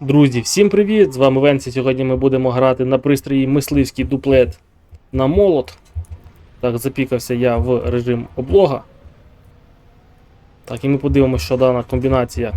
Друзі, всім привіт! З вами Венсі. Сьогодні ми будемо грати на пристрої мисливський дуплет на молот. Так, запікався я в режим облога. Так, і ми подивимося, що дана комбінація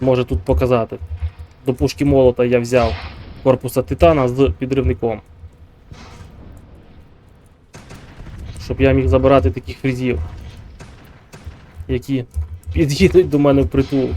може тут показати. До пушки молота я взяв корпуса титана з підривником. Щоб я міг забирати таких фрізів, які під'їдуть до мене в притул.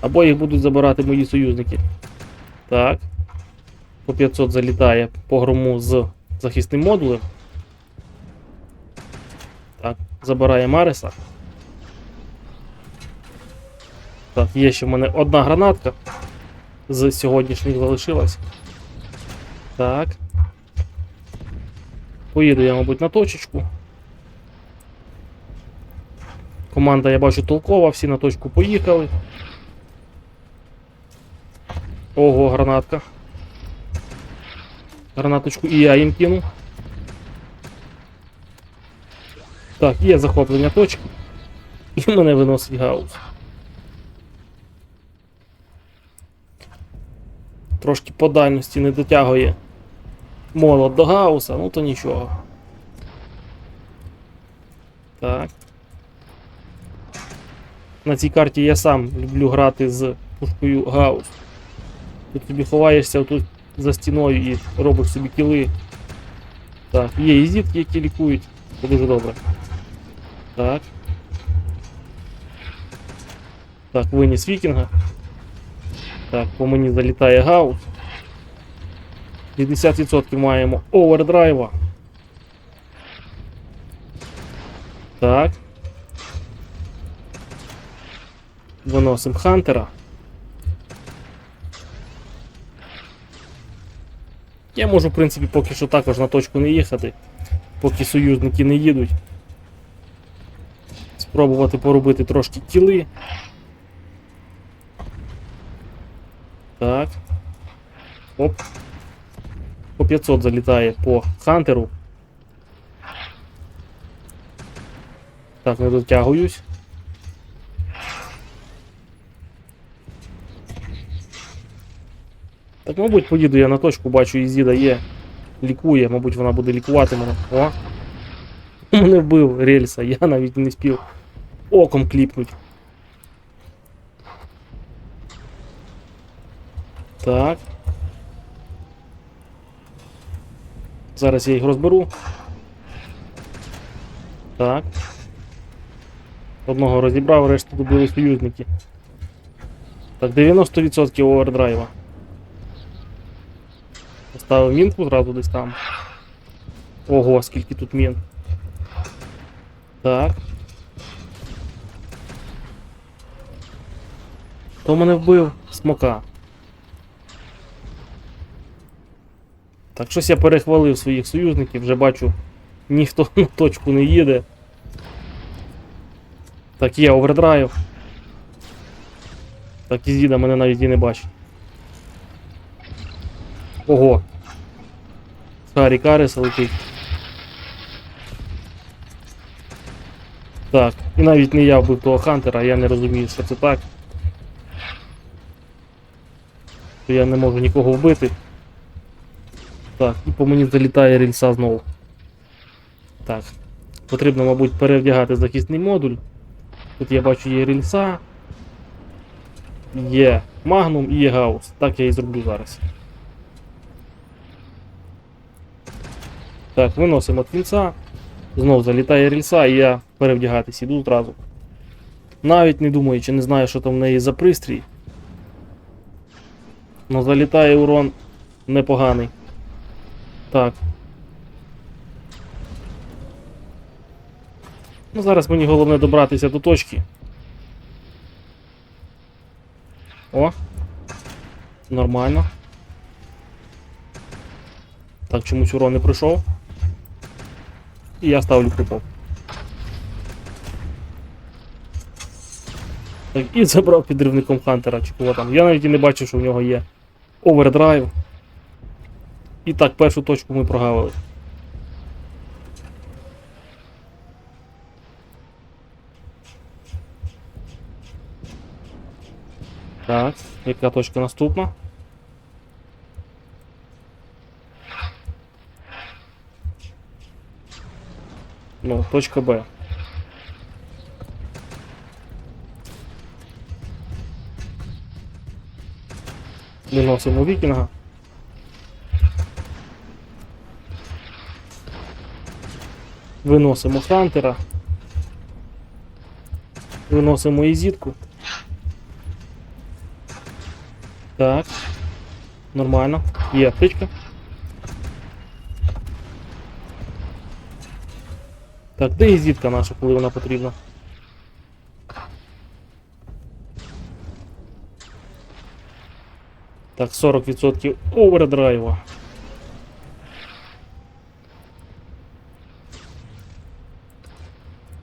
Або їх будуть забирати мої союзники. Так. По 500 залітає по грому з захисним модулем. Так, забирає Мариса. Так, є ще в мене одна гранатка. З сьогоднішніх залишилась. Так. Поїду я, мабуть, на точечку. Команда, я бачу, толкова, всі на точку поїхали. Ого, гранатка. Гранаточку і я їм кину. Так, є захоплення точки. І мене виносить гаус. Трошки по дальності не дотягує молот до гауса, ну то нічого. Так. На цій карті я сам люблю грати з пушкою гаус. Ти тобі ховаєшся тут за стіною і робиш собі кіли. Так, є і зітки, які лікують. Це дуже добре. Так. Так, виніс вікінга. Так, по мені залітає гаус. 50% маємо овердрайва. Так. Виносимо Хантера. Я можу, в принципі, поки що також на точку не їхати, поки союзники не їдуть. Спробувати поробити трошки кіли. Так. Оп. По 500 залітає по Хантеру. Так, не дотягуюсь. Так, мабуть, поїду я на точку, бачу, Ізіда є. Лікує, мабуть, вона буде лікувати мене. О! Мене вбив рельса, я навіть не спів оком кліпнуть. Так. Зараз я їх розберу. Так. Одного розібрав, решту добили союзники. Так, 90% овердрайва. Поставив мінку зразу десь там. Ого, скільки тут мін. Так. Хто мене вбив? Смока. Так, щось я перехвалив своїх союзників, вже бачу, ніхто на точку не їде. Так, є овердрайв. Так, Ізіда мене навіть і не бачить. Ого. Харі Каріса летить. Так, і навіть не я вбив того Хантера, я не розумію, що це так. То я не можу нікого вбити. Так, і по мені залітає рельса знову. Так. Потрібно, мабуть, перевдягати захисний модуль. Тут я бачу є рельса. Є магнум і є гаус. Так я і зроблю зараз. Так, виносимо кінця. Знов залітає рельса і я перевдягатись іду одразу. Навіть не думаючи, не знаю, що там в неї за пристрій. Ну залітає урон непоганий. Так. Ну зараз мені головне добратися до точки. О. Нормально. Так, чомусь урон не пройшов. І я ставлю крипов. Так, і забрав підривником Хантера чи там. Я навіть і не бачив, що в нього є овердрайв. І так, першу точку ми прогавили. Так, яка точка наступна? Ну, точка Б. Виносимо вікінга. Виносимо Хантера. Виносимо ізітку. Так. Нормально. Є аптечка. Так, де ізітка наша, коли вона потрібна? Так, 40% овердрайва.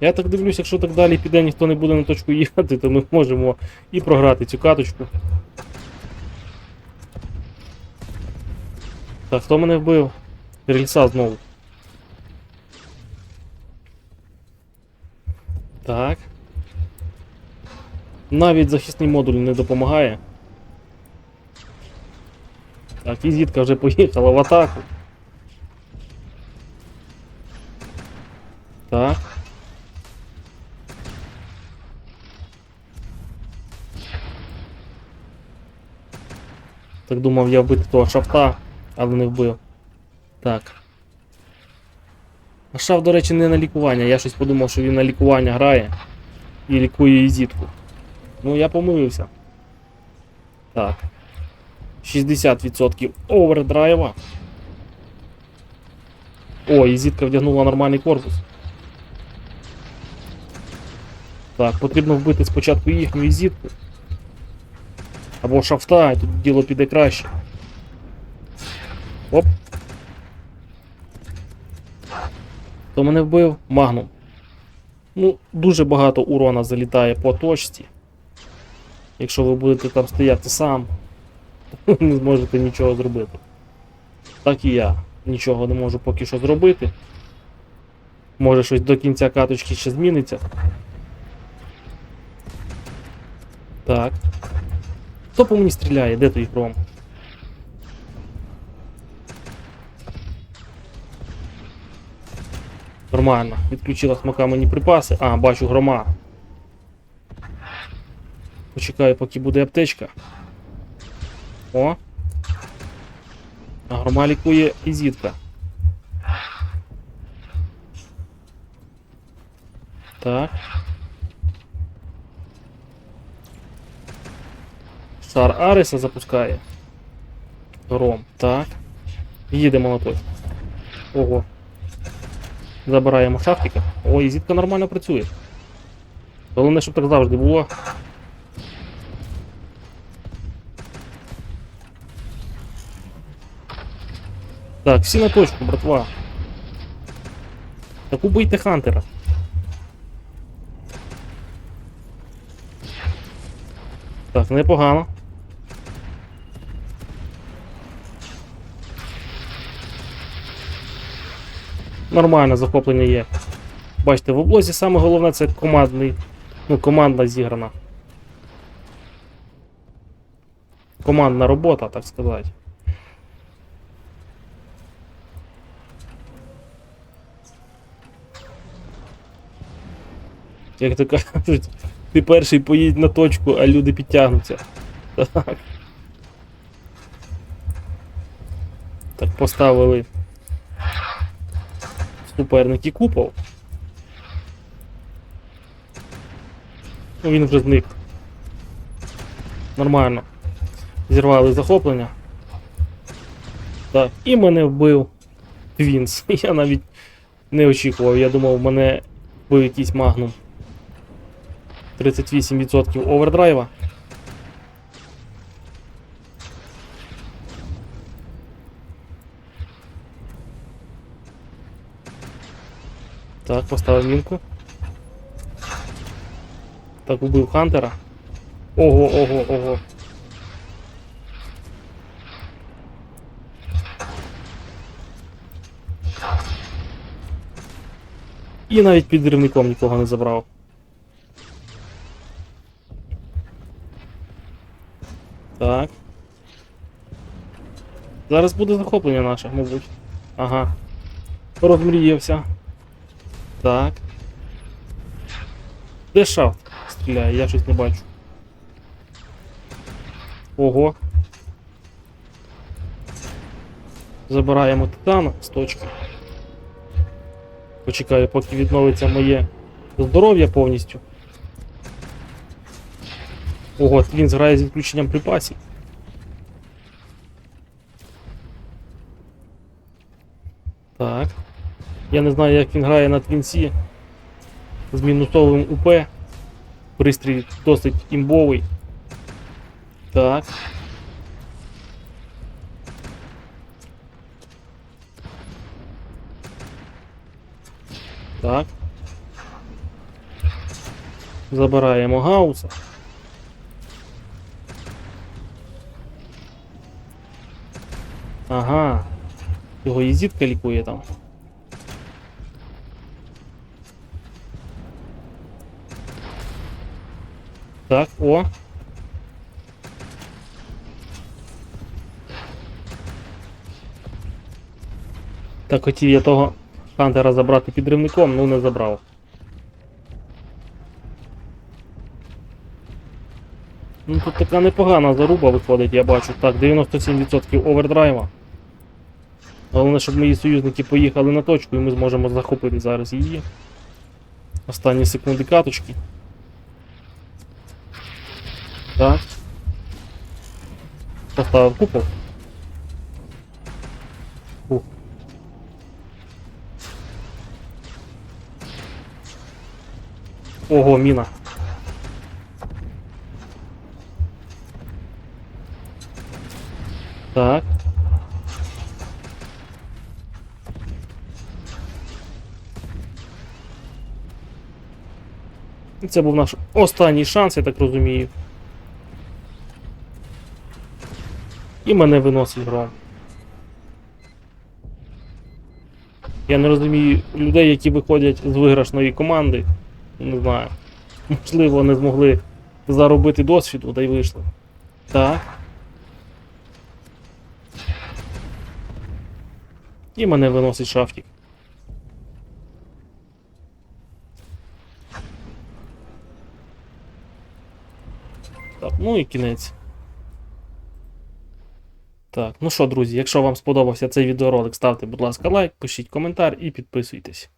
Я так дивлюсь, якщо так далі піде, ніхто не буде на точку їхати, то ми можемо і програти цю каточку. Так, хто мене вбив? Рельса знову. Так. Навіть захисний модуль не допомагає. Так, візитка вже поїхала в атаку. Так. Так думав я вбити того шафта, але не вбив. Так. А шаф, до речі, не на лікування. Я щось подумав, що він на лікування грає і лікує ізітку. Ну, я помилився. Так. 60% овердрайва. О, ізітка вдягнула нормальний корпус. Так, потрібно вбити спочатку їхню ізітку. Або шафта, і тут діло піде краще. Оп. Хто мене вбив? Магнум. Ну, дуже багато урона залітає по точці. Якщо ви будете там стояти сам, не зможете нічого зробити. Так і я нічого не можу поки що зробити. Може щось до кінця каточки ще зміниться. Так. Хто по мені стріляє? Де той гром? Нормально. Відключила смока мені припаси. А, бачу грома. Почекаю, поки буде аптечка. О. Грома лікує і зітка. Так. Шар Ареса запускає. Гром. Так. Їдемо на точку. Ого. Забираємо шахтика. Ой, зітка нормально працює. Головне, щоб так завжди було. Так, всі на точку, братва. Так убийте Хантера. Так, непогано. Нормально захоплення є. Бачите, в облозі саме головне це командний. Ну, командна зіграна. Командна робота, так сказати. Як то кажуть, ти перший поїдь на точку, а люди підтягнуться. Так. Так, поставили суперники купол. Ну він вже зник. Нормально. Зірвали захоплення. Так, і мене вбив Твінс. Я навіть не очікував, я думав, мене вбив якийсь магнум. 38% овердрайва. Так, поставив мінку. Так, убив Хантера. Ого, ого, ого. І навіть підривником нікого не забрав. Так. Зараз буде захоплення наше, мабуть. Ага. Розмріявся. Так. Де шафт стріляє, я щось не бачу. Ого. Забираємо титана з точки. Почекаю, поки відновиться моє здоров'я повністю. Ого, він зграє з відключенням припасів. Так. Я не знаю, як він грає на твінсі. З мінусовим УП. Пристрій досить імбовий. Так. Так. Забираємо гауса. Ага. Його їзітка лікує там. Так, о. Так, хотів я того Хантера забрати підривником, ну не забрав. Ну тут така непогана заруба виходить, я бачу. Так, 97% овердрайва. Головне, щоб мої союзники поїхали на точку і ми зможемо захопити зараз її. Останні секунди каточки. Так. Поставив купол. Фух. Ого, міна. Так. Це був наш останній шанс, я так розумію. І мене виносить гром. Я не розумію людей, які виходять з виграшної команди. Не знаю. Можливо, не змогли заробити досвіду, та й вийшли. Так. І мене виносить шафтик. Ну і кінець. Так, ну що, друзі, якщо вам сподобався цей відеоролик, ставте, будь ласка, лайк, пишіть коментар і підписуйтесь.